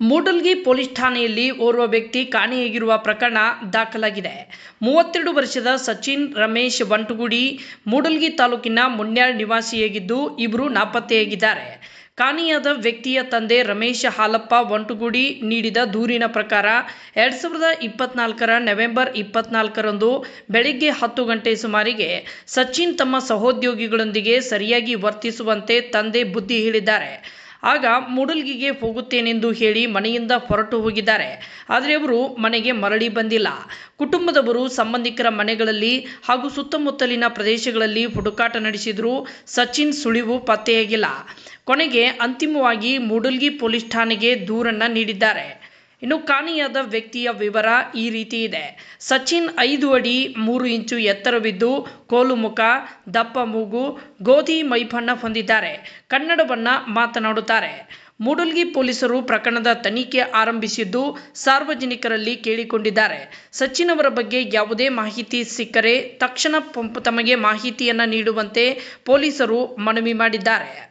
Mudalgi police ಠಾಣೆಯಲ್ಲಿ ಓರ್ವ ವ್ಯಕ್ತಿ ಕಾಣೆಯಾಗಿರುವ ಪ್ರಕರಣ ದಾಖಲಾಗಿದೆ. ಮೂವತ್ತೆರಡು ವರ್ಷದ ಸಚಿನ್ ರಮೇಶ್ ಬಂಟುಗುಡಿ, ಮೂಡಲ್ಗಿ ತಾಲೂಕಿನ ಮುನ್ಯಾಳ್ ನಿವಾಸಿಯಾಗಿದ್ದು ಇಬ್ಬರು ನಾಪತ್ತೆಯಾಗಿದ್ದಾರೆ. ಕಾಣೆಯಾದ ವ್ಯಕ್ತಿಯ ತಂದೆ ರಮೇಶ್ ಹಾಲಪ್ಪ ಒಂಟುಗುಡಿ ನೀಡಿದ ದೂರಿನ ಪ್ರಕಾರ ಎರಡು ಸಾವಿರದ ಇಪ್ಪತ್ನಾಲ್ಕರ ನವೆಂಬರ್ ಇಪ್ಪತ್ನಾಲ್ಕರಂದು ಬೆಳಿಗ್ಗೆ ಹತ್ತು ಗಂಟೆ ಸುಮಾರಿಗೆ ಸಚಿನ್ ತಮ್ಮ ಸಹೋದ್ಯೋಗಿಗಳೊಂದಿಗೆ ಸರಿಯಾಗಿ ವರ್ತಿಸುವಂತೆ ತಂದೆ ಬುದ್ಧಿ ಹೇಳಿದ್ದಾರೆ. ಆಗ ಮೂಡಲ್ಗಿಗೆ ಹೋಗುತ್ತೇನೆಂದು ಹೇಳಿ ಮನೆಯಿಂದ ಹೊರಟು ಹೋಗಿದ್ದಾರೆ. ಆದರೆ ಅವರು ಮನೆಗೆ ಮರಳಿ ಬಂದಿಲ್ಲ. ಕುಟುಂಬದವರು ಸಂಬಂಧಿಕರ ಮನೆಗಳಲ್ಲಿ ಹಾಗೂ ಸುತ್ತಮುತ್ತಲಿನ ಪ್ರದೇಶಗಳಲ್ಲಿ ಹುಡುಕಾಟ ನಡೆಸಿದರೂ ಸಚಿನ್ ಸುಳಿವು ಪತ್ತೆಯಾಗಿಲ್ಲ. ಕೊನೆಗೆ ಅಂತಿಮವಾಗಿ ಮೂಡಲ್ಗಿ ಪೊಲೀಸ್ ಠಾಣೆಗೆ ದೂರನ್ನು ನೀಡಿದ್ದಾರೆ. ಇನ್ನು ಕಾಣಿಯಾದ ವ್ಯಕ್ತಿಯ ವಿವರ ಈ ರೀತಿ ಇದೆ. ಸಚಿನ್ ಐದು ಅಡಿ ಮೂರು ಇಂಚು ಎತ್ತರವಿದ್ದು ಕೋಲು ಮುಖ, ದಪ್ಪ ಮೂಗು, ಗೋಧಿ ಮೈಬಣ್ಣ ಹೊಂದಿದ್ದಾರೆ. ಕನ್ನಡವನ್ನು ಮಾತನಾಡುತ್ತಾರೆ. ಮೂಡಲ್ಗಿ ಪೊಲೀಸರು ಪ್ರಕರಣದ ತನಿಖೆ ಆರಂಭಿಸಿದ್ದು ಸಾರ್ವಜನಿಕರಲ್ಲಿ ಕೇಳಿಕೊಂಡಿದ್ದಾರೆ. ಸಚಿನ್ ಅವರ ಬಗ್ಗೆ ಯಾವುದೇ ಮಾಹಿತಿ ಸಿಕ್ಕರೆ ತಕ್ಷಣ ತಮಗೆ ಮಾಹಿತಿಯನ್ನು ನೀಡುವಂತೆ ಪೊಲೀಸರು ಮನವಿ ಮಾಡಿದ್ದಾರೆ.